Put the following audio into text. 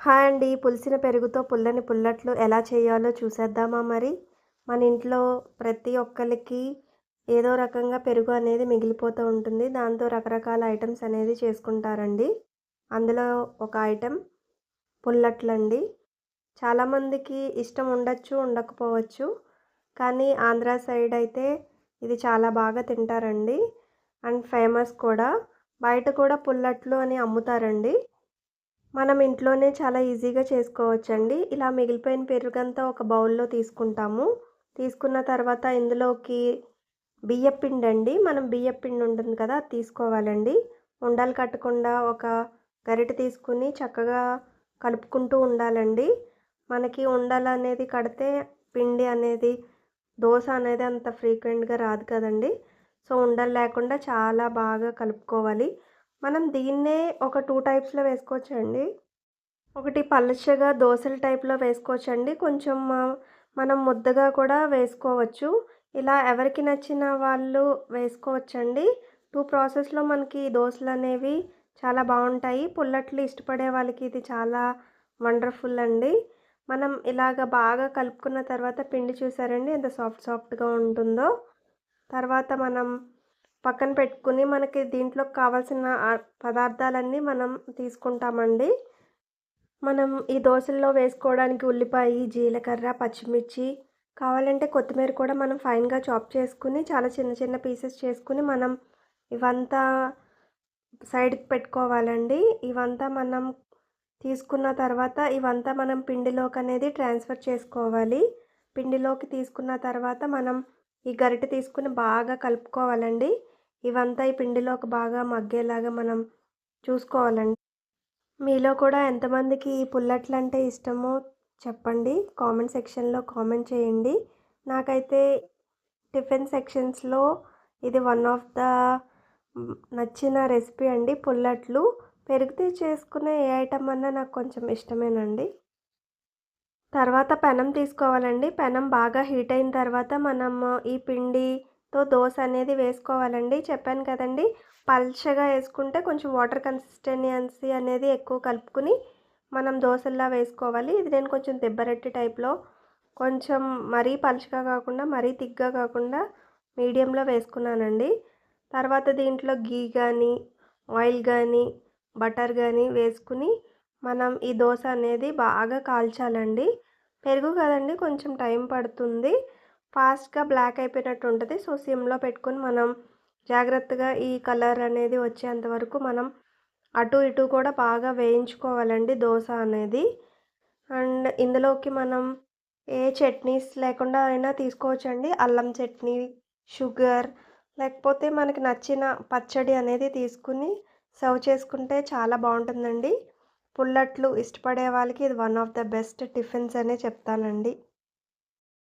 Hi అండి. పులిసిన పెరుగుతో పుల్లని పుల్లట్లు ఎలా చేయాలో చూసేద్దామా మరి? మన ఇంట్లో ప్రతి ఒక్కరికి ఏదో రకంగా పెరుగు అనేది మిగిలిపోతూ ఉంటుంది. దాంతో రకరకాల ఐటమ్స్ అనేది చేసుకుంటారండి. అందులో ఒక ఐటెం పుల్లట్లండి. చాలామందికి ఇష్టం ఉండొచ్చు ఉండకపోవచ్చు. కానీ ఆంధ్ర సైడ్ అయితే ఇది చాలా బాగా తింటారండి. అండ్ ఫేమస్ కూడా. బయట కూడా పుల్లట్లు అని అమ్ముతారండి. మనం ఇంట్లోనే చాలా ఈజీగా చేసుకోవచ్చండి. ఇలా మిగిలిపోయిన పెరుగంతా ఒక బౌల్లో తీసుకుంటాము. తీసుకున్న తర్వాత ఇందులోకి బియ్యపిండి అండి మనం బియ్యపిండి ఉంటుంది కదా అది తీసుకోవాలండి. ఉండలు కట్టకుండా ఒక గరిటె తీసుకుని చక్కగా కలుపుకుంటూ ఉండాలండి. మనకి ఉండలు అనేది కడితే పిండి అనేది దోశ అనేది అంత ఫ్రీక్వెంట్గా రాదు కదండి. సో ఉండలు లేకుండా చాలా బాగా కలుపుకోవాలి. మనం దీన్నే ఒక టూ టైప్స్లో వేసుకోవచ్చండి. ఒకటి పలుచగా దోశల టైప్లో వేసుకోవచ్చండి. కొంచెం మనం ముద్దగా కూడా వేసుకోవచ్చు. ఇలా ఎవరికి నచ్చిన వాళ్ళు వేసుకోవచ్చండి. టూ ప్రాసెస్లో మనకి దోశలు అనేవి చాలా బాగుంటాయి. పుల్లట్లు ఇష్టపడే వాళ్ళకి ఇది చాలా వండర్ఫుల్ అండి. మనం ఇలాగ బాగా కలుపుకున్న తర్వాత పిండి చూసారండి? ఎంత సాఫ్ట్ సాఫ్ట్గా ఉంటుందో. తర్వాత మనం పక్కన పెట్టుకుని మనకి దీంట్లో కావాల్సిన పదార్థాలన్నీ మనం తీసుకుంటామండి. మనం ఈ దోశల్లో వేసుకోవడానికి ఉల్లిపాయ జీలకర్ర పచ్చిమిర్చి కావాలంటే కొత్తిమీర కూడా మనం ఫైన్గా చాప్ చేసుకుని చాలా చిన్న చిన్న పీసెస్ చేసుకుని మనం ఇవంతా సైడ్కి పెట్టుకోవాలండి. ఇవంతా మనం తీసుకున్న తర్వాత ఇవంతా మనం పిండిలోకి అనేది ట్రాన్స్ఫర్ చేసుకోవాలి. పిండిలోకి తీసుకున్న తర్వాత మనం ఈ గరిటె తీసుకుని బాగా కలుపుకోవాలండి. ఇవంతా ఈ పిండిలో ఒక బాగా మగ్గేలాగా మనం చూసుకోవాలండి. మీలో కూడా ఎంతమందికి ఈ పుల్లట్లు అంటే ఇష్టమో చెప్పండి. కామెంట్ సెక్షన్లో కామెంట్ చేయండి. నాకైతే టిఫిన్ సెక్షన్స్లో ఇది వన్ ఆఫ్ ద నచ్చిన రెసిపీ అండి పుల్లట్లు. పెరిగితే చేసుకునే ఏ ఐటమ్ అన్నా నాకు కొంచెం ఇష్టమేనండి. తర్వాత పెనం తీసుకోవాలండి. పెనం బాగా హీట్ అయిన తర్వాత మనం ఈ పిండి తో దోశ అనేది వేసుకోవాలండి. చెప్పాను కదండి. పల్చగా వేసుకుంటే కొంచెం వాటర్ కన్సిస్టెన్సీ అనేది ఎక్కువ కలుపుకుని మనం దోశల్లా వేసుకోవాలి. ఇది నేను కొంచెం దెబ్బరట్టి టైప్లో కొంచెం మరీ పలుచగా కాకుండా మరీ తిగ్గా కాకుండా మీడియంలో వేసుకున్నానండి. తర్వాత దీంట్లో గీ కానీ ఆయిల్ కానీ బటర్ కానీ వేసుకుని మనం ఈ దోశ అనేది బాగా కాల్చాలండి. పెరుగు కదండి కొంచెం టైం పడుతుంది. ఫాస్ట్గా బ్లాక్ అయిపోయినట్టు ఉంటుంది. సో సిమ్లో పెట్టుకొని మనం జాగ్రత్తగా ఈ కలర్ అనేది వచ్చేంత వరకు మనం అటు ఇటు కూడా బాగా వేయించుకోవాలండి దోశ అనేది. అండ్ ఇందులోకి మనం ఏ చట్నీస్ లేకుండా అయినా తీసుకోవచ్చండి. అల్లం చట్నీ షుగర్ లేకపోతే మనకి నచ్చిన పచ్చడి అనేది తీసుకుని సర్వ్ చేసుకుంటే చాలా బాగుంటుందండి. పుల్లట్లు ఇష్టపడే వాళ్ళకి ఇది one of the best tiffins అనే చెప్తానండి.